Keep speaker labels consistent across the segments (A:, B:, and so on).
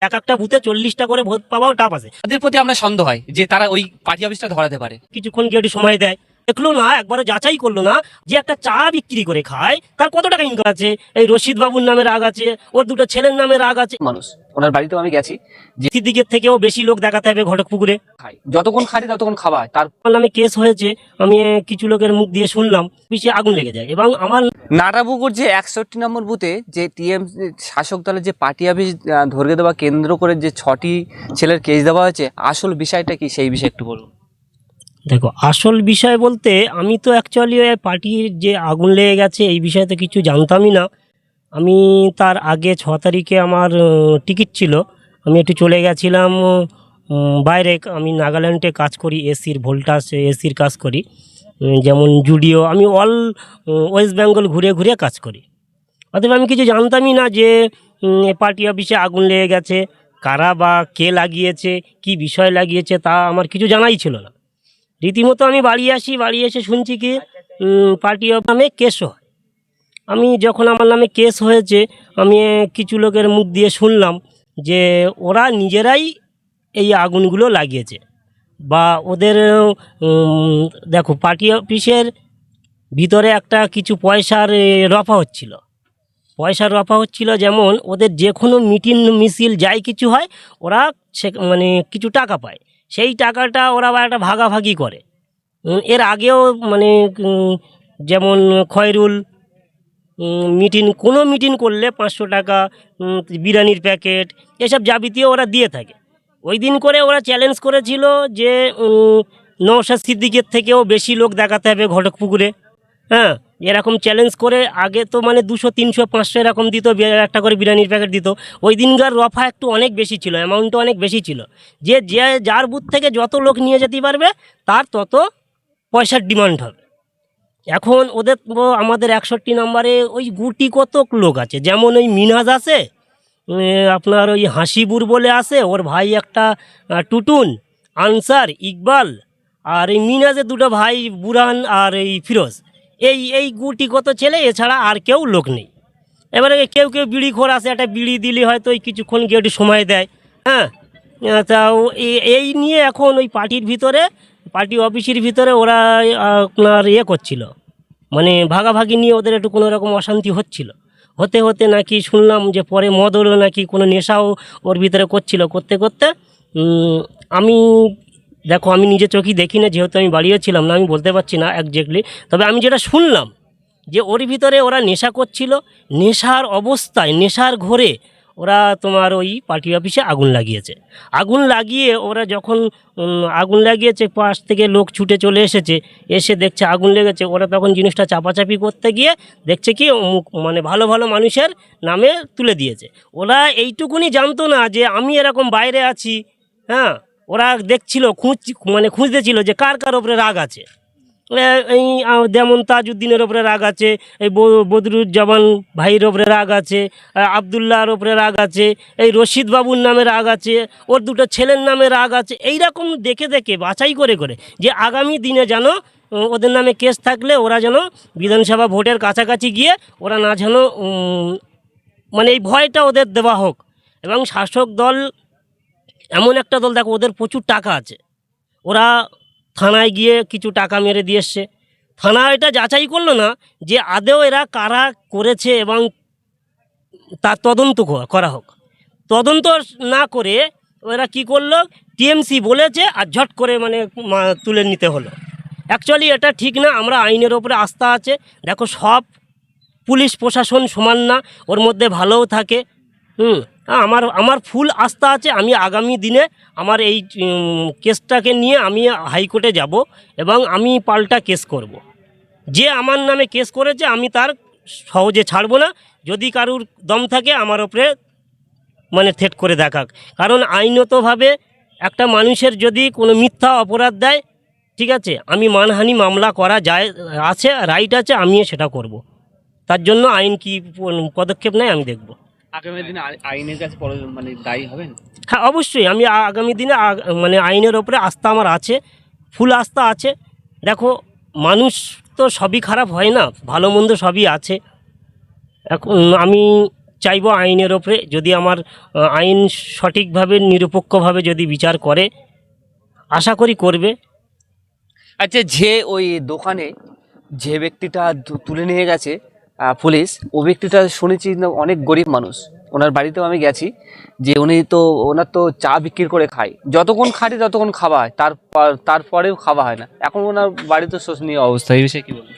A: এক একটা বুথে চল্লিশটা করে ভোট পাওয়াও টাপ আছে।
B: তাদের প্রতি আমরা সন্দেহ হয় যে তারা ওই পার্টি অফিসটা ধরাতে পারে।
A: কিছুক্ষণ কি একটু সময় দেয়। দেখল না একবারও যাচাই করল না যে একটা চা বিক্রি করে খায়। তার কত টাকা ইনকাম আছে? এই রশিদ বাবুর নামে রাগ আছে ওর দুটো ছেলের নামে রাগ আছে।
B: মানুষ ওনার বাড়িতেও আমি গেছি।
A: দিকের থেকেও বেশি লোক দেখাতে হবে ঘটক পুকুরে।
B: খাই যতক্ষণ খাই ততক্ষণ খাওয়া হয় তার
A: নামে কেস হয়েছে আমি কিছু লোকের মুখ দিয়ে শুনলাম পিছিয়ে আগুন লেগে যায়। এবং আমার
C: নাটাপুকুর যে একষট্টি নম্বর বুথে যে টিএম শাসক দলের যে পার্টি অফিস ধরিয়ে দেওয়া কেন্দ্র করে যে ছটি ছেলের কেস দেওয়া হয়েছে আসল বিষয়টা কি? সেই বিষয়ে একটু বলুন।
A: দেখো, আসল বিষয় বলতে আমি তো অ্যাকচুয়ালি ওই পার্টির যে আগুন লেগে গেছে এই বিষয়ে তো কিছু জানতামই না। আমি তার আগে ছ তারিখে আমার টিকিট ছিল। আমি একটু চলে গেছিলাম বাইরে। আমি নাগাল্যান্ডে কাজ করি, এসির ভোল্টাস, এসির কাজ করি। যেমন জুডিও। আমি অল ওয়েস্ট বেঙ্গল ঘুরে ঘুরে কাজ করি। অতএব আমি কিছু জানতামই না যে পার্টি অফিসে আগুন লেগে গেছে। কারা বা কে লাগিয়েছে, কি বিষয় লাগিয়েছে তা আমার কিছু জানাই ছিল না। রীতিমতো আমি বাড়ি আসি, বাড়ি এসে শুনছি কি পার্টি অফ নামে কেস হয়। আমি যখন আমার নামে কেস হয়েছে, আমি কিছু লোকের মুখ দিয়ে শুনলাম যে ওরা নিজেরাই এই আগুনগুলো লাগিয়েছে। বা ওদের দেখো পার্টি অফিসের ভিতরে একটা কিছু পয়সার রফা হচ্ছিল। পয়সার রফা হচ্ছিল যেমন, ওদের যে কোনো মিটিং, মিছিল, যাই কিছু হয়, ওরা সে মানে কিছু টাকা পায়। সেই টাকাটা ওরা আবার একটা ভাগাভাগি করে। এর আগেও মানে যেমন খয়রুল মিটিং কোনো মিটিং করলে পাঁচশো টাকা বিরিয়ানির প্যাকেট এসব যাবিতীয় ওরা দিয়ে থাকে। ওই দিন করে ওরা চ্যালেঞ্জ করেছিল যে উম, নওশাদ সিদ্দিকের থেকেও বেশি লোক দেখাতে হবে ঘটক পুকুরে হ্যাঁ এরকম চ্যালেঞ্জ করে আগে তো মানে দুশো, তিনশো, পাঁচশো এরকম দিত একটা করে বিরিয়ানির প্যাকেট দিত। ওই দিনকার রফা একটু অনেক বেশি ছিল অ্যামাউন্টটা অনেক বেশি ছিল। যে যে, যার বুথ থেকে যত লোক নিয়ে যেতে পারবে, তার তত পয়সার ডিমান্ড হবে। এখন ওদের আমাদের একষট্টি নম্বরে ওই গুটি কতক লোক আছে। যেমন ওই মিনহাজ আছে আপনার ওই হাসিবুর বলে আছে, ওর ভাই একটা টুটুন, আনসার, ইকবাল, আর এই মিনাজের দুটো ভাই বুরান আর এই ফিরোজ। এই এই গুটি কত ছেলে, এছাড়া আর কেউ লোক নেই। এবারে কেউ কেউ বিড়ি খোর আসে একটা বিড়ি দিলে হয়তো ওই কিছুক্ষণ গিয়ে একটু সময় দেয়। হ্যাঁ? তা এই- নিয়ে এখন ওই পার্টির ভিতরে, পার্টি অফিসের ভিতরে ওরা আপনার ইয়ে করছিল। মানে ভাগাভাগি নিয়ে ওদের একটু কোনো রকম অশান্তি হচ্ছিল। হতে হতে নাকি শুনলাম যে পরে মদরও নাকি কোনো নেশাও ওর ভিতরে করছিল। করতে করতে আমি দেখো, আমি নিজে চোখেই দেখি না, যেহেতু আমি বাড়িও ছিলাম না, আমি বলতে পারছি না একজ্যাক্টলি তবে আমি যেটা শুনলাম, যে ওর ভিতরে ওরা নেশা করছিল, নেশার অবস্থায়, নেশার ঘোরে ওরা তোমার ওই পার্টি অফিসে আগুন লাগিয়েছে। আগুন লাগিয়ে ওরা যখন আগুন লাগিয়েছে, পাশ থেকে লোক ছুটে চলে এসেছে, এসে দেখছে আগুন লেগেছে, ওরা তখন জিনিসটা চাপাচাপি করতে গিয়ে দেখছে কি মানে ভালো ভালো মানুষের নামে তুলে দিয়েছে। ওরা এইটুকুনি জানতো না যে আমি এরকম বাইরে আছি হ্যাঁ? ওরা দেখছিল, খুঁজ মানে খুঁজতে ছিল যে কার কার ওপরে রাগ আছে। এই যেমন তাজউদ্দিনের ওপরে রাগ আছে, এই বদরুজ্জামান ভাইয়ের ওপরে রাগ আছে আবদুল্লাহর ওপরে রাগ আছে, এই রশিদ বাবুর নামে রাগ আছে, ওর দুটো ছেলের নামে রাগ আছে এই রকম দেখে দেখে, বাছাই করে করে, যে আগামী দিনে যেন ওদের নামে কেস থাকলে ওরা যেন বিধানসভা ভোটের কাছাকাছি গিয়ে ওরা না যেন মানে এই ভয়টা ওদের দেওয়া হোক। এবং শাসক দল এমন একটা দল, দেখো ওদের প্রচুর টাকা আছে। ওরা থানায় গিয়ে কিছু টাকা মেরে দিয়ে এসছে। থানা এটা যাচাই করল না যে আদেও এরা কারা করেছে এবং তার তদন্ত করা হোক। তদন্ত না করে ওরা কি করল, টিএমসি বলেছে আর ঝট করে মানে তুলে নিতে হলো। অ্যাকচুয়ালি এটা ঠিক না, আমরা আইনের ওপরে আস্থা আছে। দেখো সব পুলিশ প্রশাসন সমান না, ওর মধ্যে ভালোও থাকে। হুম। আমার আমার ফুল আস্থা আছে, আমি আগামী দিনে আমার এই কেসটাকে নিয়ে আমি হাইকোর্টে যাব এবং আমি পাল্টা কেস করব। যে আমার নামে কেস করেছে, আমি তার সহজে ছাড়বো না যদি কারুর দম থাকে, আমার ওপরে মানে থেট করে দেখাক কারণ আইনতভাবে একটা মানুষের যদি কোনো মিথ্যা অপরাধ দেয়, ঠিক আছে, আমি মানহানি মামলা করা যায়, আছে, রাইট আছে, আমিও সেটা করব। তার জন্য আইন কি পদক্ষেপ নেয়, আমি দেখব
B: আগামী দিনে আইনের কাছে মানে দায়ী হবেন?
A: হ্যাঁ অবশ্যই। আমি আগামী দিনে মানে আইনের ওপরে আস্থা আমার আছে ফুল আস্থা আছে। দেখো মানুষ তো সবই খারাপ হয় না ভালো মন্দ সবই আছে। এখন আমি চাইব আইনের ওপরে যদি আমার আইন সঠিকভাবে নিরপেক্ষভাবে যদি বিচার করে আশা করি করবে।
C: আচ্ছা যে ওই দোকানে যে ব্যক্তিটা তুলে নিয়ে গেছে পুলিশ, ও ব্যক্তিটা শুনেছি অনেক গরিব মানুষ। ওনার বাড়িতেও আমি গেছি, যে উনি তো, ওনার তো চা বিক্রি করে খায়। যতক্ষণ খাটে ততক্ষণ খাওয়া হয় তার তারপরেও খাওয়া হয় না। এখন ওনার বাড়িতে শোষণীয় অবস্থা, এই বিষয়ে কী বলব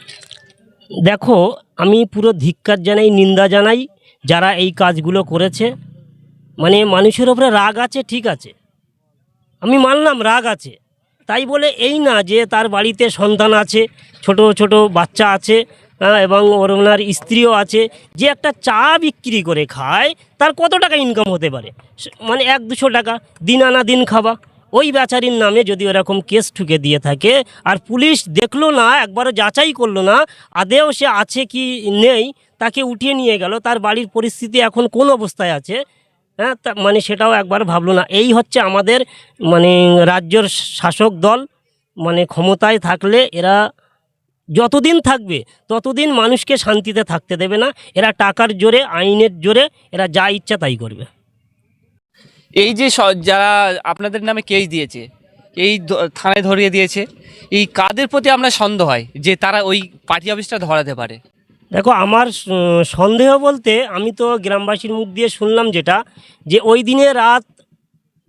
A: দেখো, আমি পুরো ধিক্কার জানাই, নিন্দা জানাই, যারা এই কাজগুলো করেছে। মানে মানুষের ওপরে রাগ আছে, ঠিক আছে। আমি মানলাম রাগ আছে। তাই বলে এই না যে তার বাড়িতে সন্তান আছে, ছোট ছোট বাচ্চা আছে এবং ওর ওনার স্ত্রীও আছে, যে একটা চা বিক্রি করে খায়, তার কত টাকা ইনকাম হতে পারে? মানে এক দুশো টাকা, দিন আনা দিন খাওয়া। ওই বেচারির নামে যদি ওরকম কেস ঠুকে দিয়ে থাকে, আর পুলিশ দেখল না, একবারও যাচাই করল না, আদেও সে আছে কি নেই, তাকে উঠিয়ে নিয়ে গেল, তার বাড়ির পরিস্থিতি এখন কোন অবস্থায় আছে হ্যাঁ তা মানে সেটাও একবার ভাবলো না। এই হচ্ছে আমাদের মানে রাজ্যর শাসক দল মানে ক্ষমতায় থাকলে এরা যতদিন থাকবে ততদিন মানুষকে শান্তিতে থাকতে দেবে না। এরা টাকার জোরে আইনের জোরে এরা যা ইচ্ছা তাই করবে।
C: এই যে যারা আপনাদের নামে কেস দিয়েছে এই থানায় ধরিয়ে দিয়েছে এই কাদের প্রতি আমরা সন্দেহ হয় যে তারা ওই পার্টি অফিসটা ধরাতে পারে?
A: দেখো আমার সন্দেহ বলতে আমি তো গ্রামবাসীর মুখ দিয়ে শুনলাম যেটা যে ওই দিনে রাত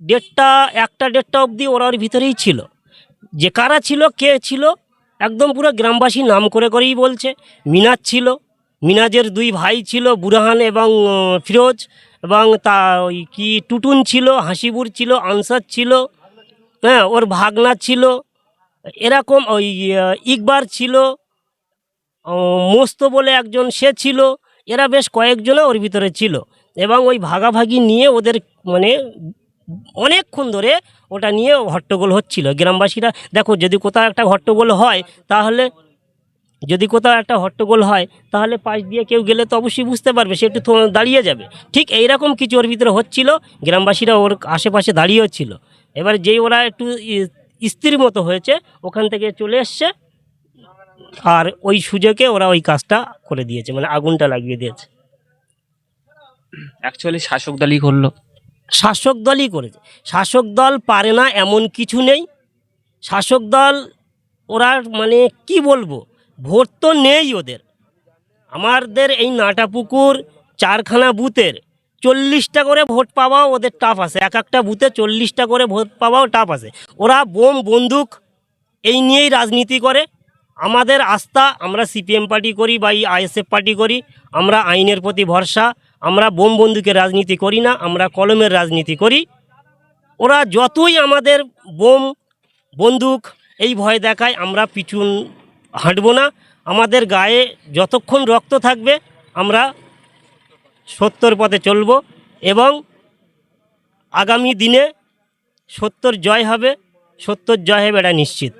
A: দেড়টা একটা দেড়টা অবধি ওরা ওর ভিতরেই ছিল। যে কারা ছিল কে ছিল একদম পুরো গ্রামবাসী নাম করে করেই বলছে। মিনাজ ছিল, মিনাজের দুই ভাই ছিল, বুরহান এবং ফিরোজ এবং তা ওই কি টুটুন ছিল, হাসিবুর ছিল আনসার ছিল হ্যাঁ ওর ভাগনা ছিল, এরকম ওই ইকবার ছিল মোস্ত বলে একজন সে ছিল, এরা বেশ কয়েকজনও ওর ভিতরে ছিল এবং ওই ভাগাভাগি নিয়ে ওদের মানে অনেকক্ষণ ধরে ওটা নিয়ে হট্টগোল হচ্ছিল। গ্রামবাসীরা, দেখো, যদি কোথাও একটা হট্টগোল হয়, তাহলে যদি কোথাও একটা হট্টগোল হয়, তাহলে পাশ দিয়ে কেউ গেলে তো অবশ্যই বুঝতে পারবে, সে একটু দাঁড়িয়ে যাবে। ঠিক এইরকম কিছু ওর ভিতরে হচ্ছিল, গ্রামবাসীরা ওর আশেপাশে দাঁড়িয়েও ছিল। এবার যেই ওরা একটু স্ত্রীর মতো হয়েছে, ওখান থেকে চলে এসছে, আর ওই সুযোগে ওরা ওই কাজটা করে দিয়েছে মানে আগুনটা লাগিয়ে দিয়েছে।
C: অ্যাকচুয়ালি শাসক দলই করল।
A: শাসক দলই করেছে। শাসক দল পারে না, এমন কিছু নেই। শাসক দল, ওরা মানে কি বলব? ভোট তো নেই ওদের। আমাদের এই নাটাপুকুর, চারখানা বুথের চল্লিশটা করে ভোট পাওয়াও ওদের টাফ আছে। এক একটা বুথে চল্লিশটা করে ভোট পাওয়াও টাফ আছে। ওরা বোম, বন্দুক, এই নিয়েই রাজনীতি করে। আমাদের আস্থা, আমরা সিপিএম পার্টি করি বা এই আইএসএফ পার্টি করি, আমরা আইনের প্রতি ভরসা আমরা বোম বন্দুকের রাজনীতি করি না, আমরা কলমের রাজনীতি করি। ওরা যতই আমাদের বোম, বন্দুক এই ভয় দেখায়, আমরা পিছুন হাঁটবো না। আমাদের গায়ে যতক্ষণ রক্ত থাকবে, আমরা সত্যর পথে চলব এবং আগামী দিনে সত্যর জয় হবে। সত্যর জয় হবে এটা নিশ্চিত।